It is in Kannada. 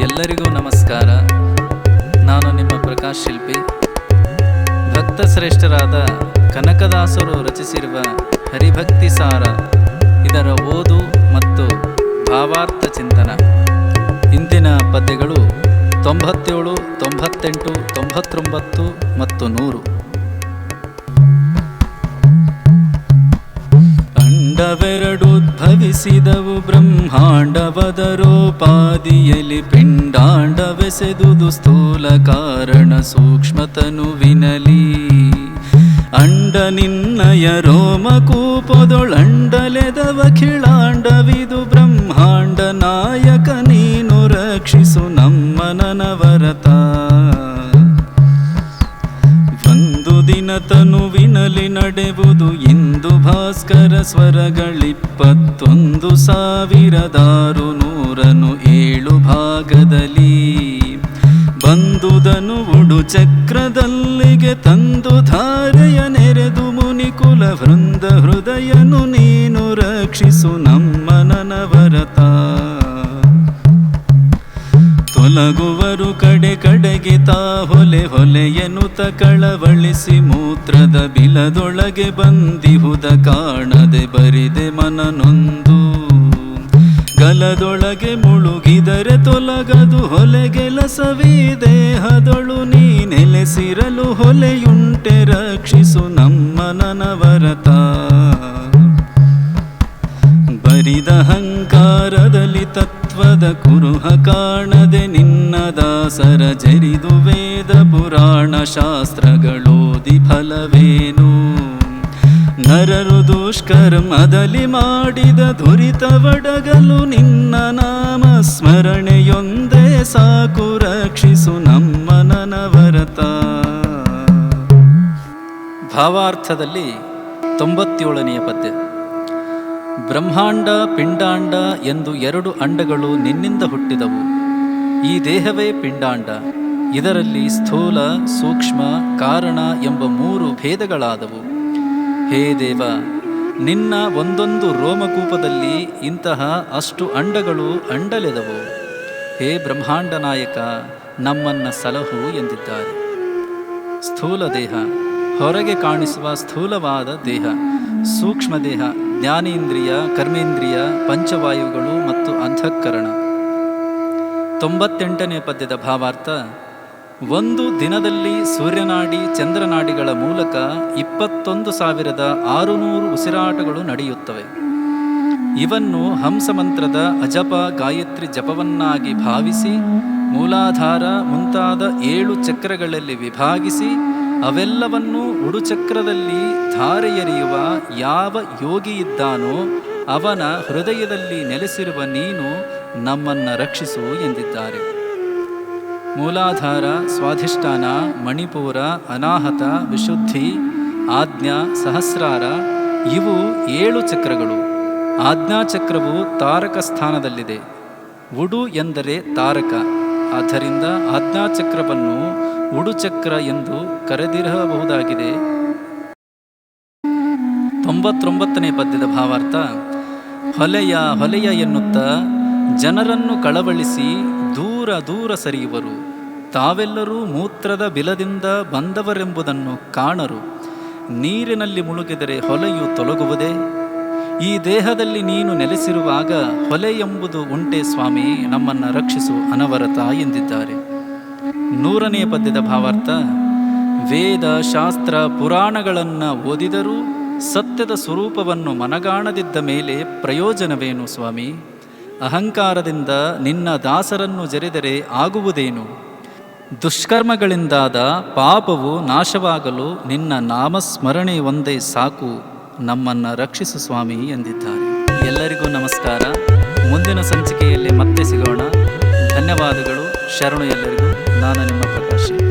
ಎಲ್ಲರಿಗೂ ನಮಸ್ಕಾರ. ನಾನು ನಿಮ್ಮ ಪ್ರಕಾಶ್ ಶಿಲ್ಪಿ. ಭಕ್ತ ಶ್ರೇಷ್ಠರಾದ ಕನಕದಾಸರು ರಚಿಸಿರುವ ಹರಿಭಕ್ತಿ ಸಾರ, ಇದರ ಓದು ಮತ್ತು ಭಾವಾರ್ಥ ಚಿಂತನ. ಇಂದಿನ ಪದ್ಯಗಳು ತೊಂಬತ್ತೇಳು, ತೊಂಬತ್ತೆಂಟು, ತೊಂಬತ್ತೊಂಬತ್ತು ಮತ್ತು ನೂರು. ಅಂಡವೆರಡುದ್ಭವಿಸಿದವು ಬ್ರಹ್ಮಾಂಡವದರೋಪಾದಿಯಲ್ಲಿ ಪಿಂಡಾಂಡವೆಸೆದುದು ಸ್ಥೂಲ ಕಾರಣ ಸೂಕ್ಷ್ಮತನುವಿನಲಿ. ಅಂಡ ನಿನ್ನಯ ರೋಮ ಕೂಪದೊಳಂಡಲೆದವ ಖಿಳಾಂಡವಿದು ತನುವಿನಲಿ ನಡೆವುದು ಇಂದು ಭಾಸ್ಕರ ಸ್ವರಗಳಿಪ್ಪತ್ತೊಂದು ಸಾವಿರದಾರು ನೂರನು ಏಳು ಭಾಗದಲ್ಲಿ. ಬಂದುದನು ಉಡು ಚಕ್ರದಲ್ಲಿಗೆ ತಂದು ಧಾರೆಯ ನೆರೆದು ಮುನಿಕುಲ ವೃಂದ ಹೃದಯನು ನೀನು ರಕ್ಷಿಸು ನಮ್ಮ ನನವರತ. ತೊಲಗುವರು ಕಡೆ ಕಡೆಗೆ ತಾ ಹೊಲೆ ಹೊಲೆಯನುತ ಕಳವಳಿಸಿ ಮೂತ್ರದ ಬಿಲದೊಳಗೆ ಬಂದಿಹುದ ಕಾಣದೆ ಬರಿದೆ ಮನನೊಂದು. ಗಲದೊಳಗೆ ಮುಳುಗಿದರೆ ತೊಲಗದು ಹೊಲೆಗೆಲಸವೀ ದೇಹದೊಳು ನೀ ನೆಲೆಸಿರಲು ಹೊಲೆಯುಂಟೆ ರಕ್ಷಿಸು ನಮ್ಮ ನನವರತ. ಬರಿದ ಅಹಂಕಾರದಲ್ಲಿ ತತ್ವದ ಕುರುಹ ಕಾಣದೆ ದಾಸರ ಜರಿದು ವೇದ ಪುರಾಣ ಶಾಸ್ತ್ರಗಳೋದಿ ಫಲವೇನು? ನರರು ದುಷ್ಕರ್ಮದಲ್ಲಿ ಮಾಡಿದ ದುರಿತವಡಗಲು ನಿನ್ನ ನಾಮ ಸ್ಮರಣೆಯೊಂದೇ ಸಾಕು, ರಕ್ಷಿಸು ನಮ್ಮ ನನವರತ. ಭಾವಾರ್ಥದಲ್ಲಿ ತೊಂಬತ್ತೇಳನೆಯ ಪದ್ಯ. ಬ್ರಹ್ಮಾಂಡ, ಪಿಂಡಾಂಡ ಎಂದು ಎರಡು ಅಂಡಗಳು ನಿನ್ನಿಂದ ಹುಟ್ಟಿದವು. ಈ ದೇಹವೇ ಪಿಂಡಾಂಡ. ಇದರಲ್ಲಿ ಸ್ಥೂಲ, ಸೂಕ್ಷ್ಮ, ಕಾರಣ ಎಂಬ ಮೂರು ಭೇದಗಳಾದವು. ಹೇ ದೇವ, ನಿನ್ನ ಒಂದೊಂದು ರೋಮಕೂಪದಲ್ಲಿ ಇಂತಹ ಅಷ್ಟು ಅಂಡಗಳು ಅಂಡಲೆದವು. ಹೇ ಬ್ರಹ್ಮಾಂಡ ನಾಯಕ, ನಮ್ಮನ್ನ ಸಲಹು ಎಂದಿದ್ದಾರೆ. ಸ್ಥೂಲ ದೇಹ, ಹೊರಗೆ ಕಾಣಿಸುವ ಸ್ಥೂಲವಾದ ದೇಹ. ಸೂಕ್ಷ್ಮ ದೇಹ, ಜ್ಞಾನೇಂದ್ರಿಯ, ಕರ್ಮೇಂದ್ರಿಯ, ಪಂಚವಾಯುಗಳು ಮತ್ತು ಅಂತಃಕರಣ ತೊಂಬತ್ತೆಂಟನೇ ಪದ್ಯದ ಭಾವಾರ್ಥ, ಒಂದು ದಿನದಲ್ಲಿ ಸೂರ್ಯನಾಡಿ ಚಂದ್ರನಾಡಿಗಳ ಮೂಲಕ ಇಪ್ಪತ್ತೊಂದು ಸಾವಿರದ ಆರುನೂರು ಉಸಿರಾಟಗಳು ನಡೆಯುತ್ತವೆ. ಇವನ್ನು ಹಂಸಮಂತ್ರದ ಅಜಪ ಗಾಯತ್ರಿ ಜಪವನ್ನಾಗಿ ಭಾವಿಸಿ, ಮೂಲಾಧಾರ ಮುಂತಾದ ಏಳು ಚಕ್ರಗಳಲ್ಲಿ ವಿಭಾಗಿಸಿ, ಅವೆಲ್ಲವನ್ನೂ ಉಡುಚಕ್ರದಲ್ಲಿ ಧಾರೆ ಎರೆಯುವ ಯಾವ ಯೋಗಿಯಿದ್ದಾನೋ ಅವನ ಹೃದಯದಲ್ಲಿ ನೆಲೆಸಿರುವ ನೀನು ನಮ್ಮನ್ನು ರಕ್ಷಿಸು ಎಂದಿದ್ದಾರೆ. ಮೂಲಾಧಾರ, ಸ್ವಾಧಿಷ್ಠಾನ, ಮಣಿಪುರ, ಅನಾಹತ, ವಿಶುದ್ಧಿ, ಆಜ್ಞಾ, ಸಹಸ್ರಾರ, ಇವು ಏಳು ಚಕ್ರಗಳು. ಆಜ್ಞಾಚಕ್ರವು ತಾರಕ ಸ್ಥಾನದಲ್ಲಿದೆ. ಉಡು ಎಂದರೆ ತಾರಕ. ಆದ್ದರಿಂದ ಆಜ್ಞಾಚಕ್ರವನ್ನು ಉಡುಚಕ್ರ ಎಂದು ಕರೆದಿರಬಹುದಾಗಿದೆ. ತೊಂಬತ್ತೊಂಬತ್ತನೇ ಪದ್ಯದ ಭಾವಾರ್ಥ, ಹೊಲೆಯ ಹೊಲೆಯ ಎನ್ನುತ್ತಾ ಜನರನ್ನು ಕಳವಳಿಸಿ ದೂರ ದೂರ ಸರಿಯುವರು. ತಾವೆಲ್ಲರೂ ಮೂತ್ರದ ಬಿಲದಿಂದ ಬಂದವರೆಂಬುದನ್ನು ಕಾಣರು. ನೀರಿನಲ್ಲಿ ಮುಳುಗಿದರೆ ಹೊಲೆಯು ತೊಲಗುವುದೇ? ಈ ದೇಹದಲ್ಲಿ ನೀನು ನೆಲೆಸಿರುವಾಗ ಹೊಲೆ ಎಂಬುದು ಉಂಟೆ ಸ್ವಾಮಿ, ನಮ್ಮನ್ನು ರಕ್ಷಿಸು ಅನವರತ ಎಂದಿದ್ದಾರೆ. ನೂರನೇ ಪದ್ಯದ ಭಾವಾರ್ಥ, ವೇದ, ಶಾಸ್ತ್ರ, ಪುರಾಣಗಳನ್ನು ಓದಿದರೂ ಸತ್ಯದ ಸ್ವರೂಪವನ್ನು ಮನಗಾಣದಿದ್ದ ಮೇಲೆ ಪ್ರಯೋಜನವೇನು ಸ್ವಾಮಿ? ಅಹಂಕಾರದಿಂದ ನಿನ್ನ ದಾಸರನ್ನು ಜರಿದರೆ ಆಗುವುದೇನು? ದುಷ್ಕರ್ಮಗಳಿಂದಾದ ಪಾಪವು ನಾಶವಾಗಲು ನಿನ್ನ ನಾಮಸ್ಮರಣೆ ಒಂದೇ ಸಾಕು. ನಮ್ಮನ್ನು ರಕ್ಷಿಸು ಸ್ವಾಮಿ ಎಂದಿದ್ದಾರೆ. ಎಲ್ಲರಿಗೂ ನಮಸ್ಕಾರ. ಮುಂದಿನ ಸಂಚಿಕೆಯಲ್ಲಿ ಮತ್ತೆ ಸಿಗೋಣ. ಧನ್ಯವಾದಗಳು. ಶರಣು ಎಲ್ಲರಿಗೂ. ನಾನು ನಿಮ್ಮ ಪ್ರಕಾಶ್.